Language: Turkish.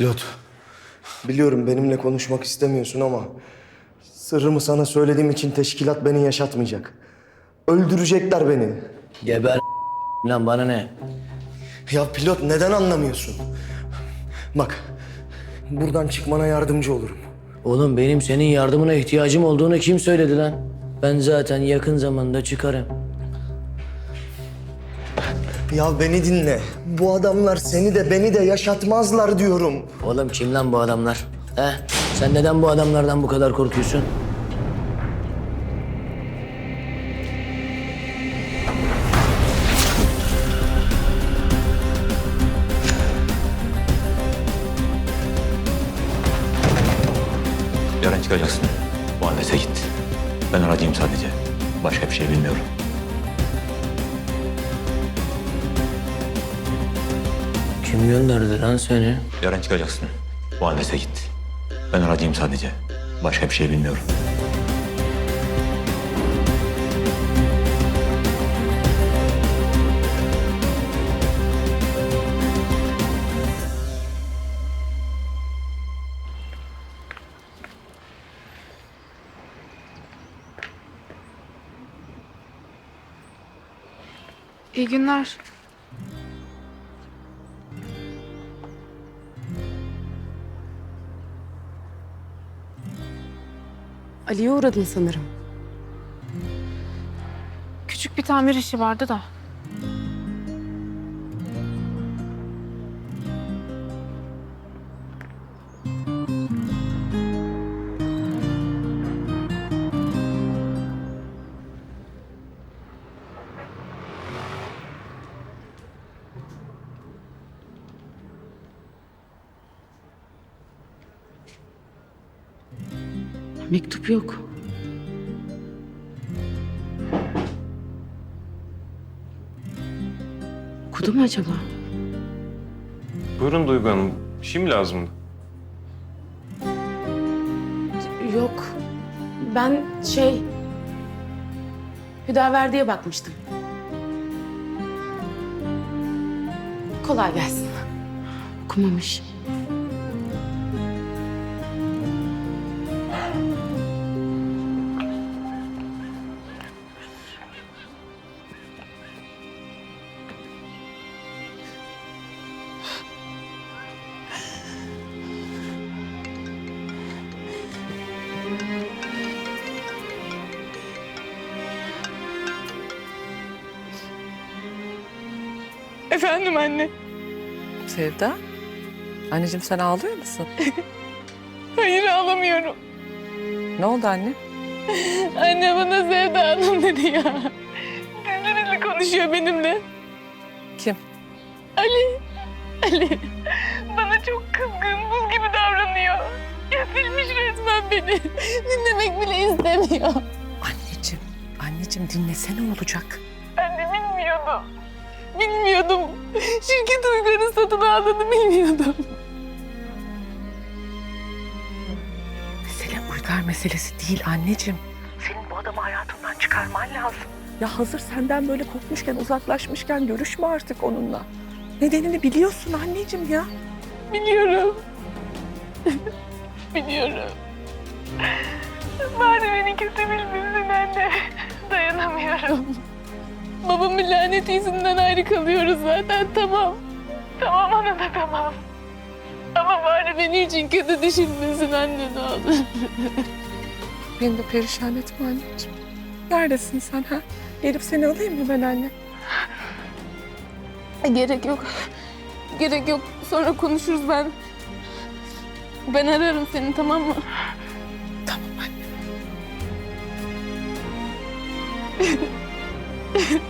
Pilot, biliyorum benimle konuşmak istemiyorsun ama sırrımı sana söylediğim için teşkilat beni yaşatmayacak. Öldürecekler beni. Geber lan bana ne? Ya pilot neden anlamıyorsun? Bak, buradan çıkmana yardımcı olurum. Oğlum benim senin yardımına ihtiyacım olduğunu kim söyledi lan? Ben zaten yakın zamanda çıkarım. Ya beni dinle. Bu adamlar seni de beni de yaşatmazlar diyorum. Oğlum kim lan bu adamlar? He? Sen neden bu adamlardan bu kadar korkuyorsun? Yarın çıkacaksın. Muhallese git. Ben aracıyım sadece. Başka bir şey bilmiyorum. Kim gönderdi lan seni? Yarın çıkacaksın. Muhallese git. Ben aracıyım sadece. Başka bir şey bilmiyorum. İyi günler. Ali'ye uğradın sanırım. Küçük bir tamir işi vardı da. Mektup yok. Okudu mu acaba? Buyurun Duygu Hanım. Bir şey mi lazımdı? Yok. Ben şey... Hüdaverdi'ye bakmıştım. Kolay gelsin. Okumamış. Efendim anne. Sevda? Anneciğim sen ağlıyor musun? Hayır ağlamıyorum. Ne oldu anne? Anne bana Sevda Hanım dedi ya. Dilleriyle konuşuyor benimle. Kim? Ali. Ali. Bana çok kızgın, buz gibi davranıyor. Ya silmiş resmen beni. Dinlemek bile istemiyor. Anneciğim, anneciğim dinlese ne olacak? Ben de bilmiyordum. Bilmiyordum. Şirket Uygar'ın satın aldığını bilmiyordum. Mesele Uygar meselesi değil anneciğim. Senin bu adamı hayatından çıkarman lazım. Ya hazır senden böyle kopmuşken, uzaklaşmışken görüşme artık onunla. Nedenini biliyorsun anneciğim ya. Biliyorum. Biliyorum. Bari beni kötü bilmesin anne. Dayanamıyorum. Babamın laneti yüzünden ayrı kalıyoruz zaten tamam. Tamam ana da tamam. Ama bari beni için kötü düşünmesin anne ne olur. Beni de perişan etme anneciğim. Neredesin sen ha? Gelip seni alayım mı ben anne? Gerek yok. Gerek yok. Sonra konuşuruz ben. Ben ararım seni tamam mı? Tamam anne.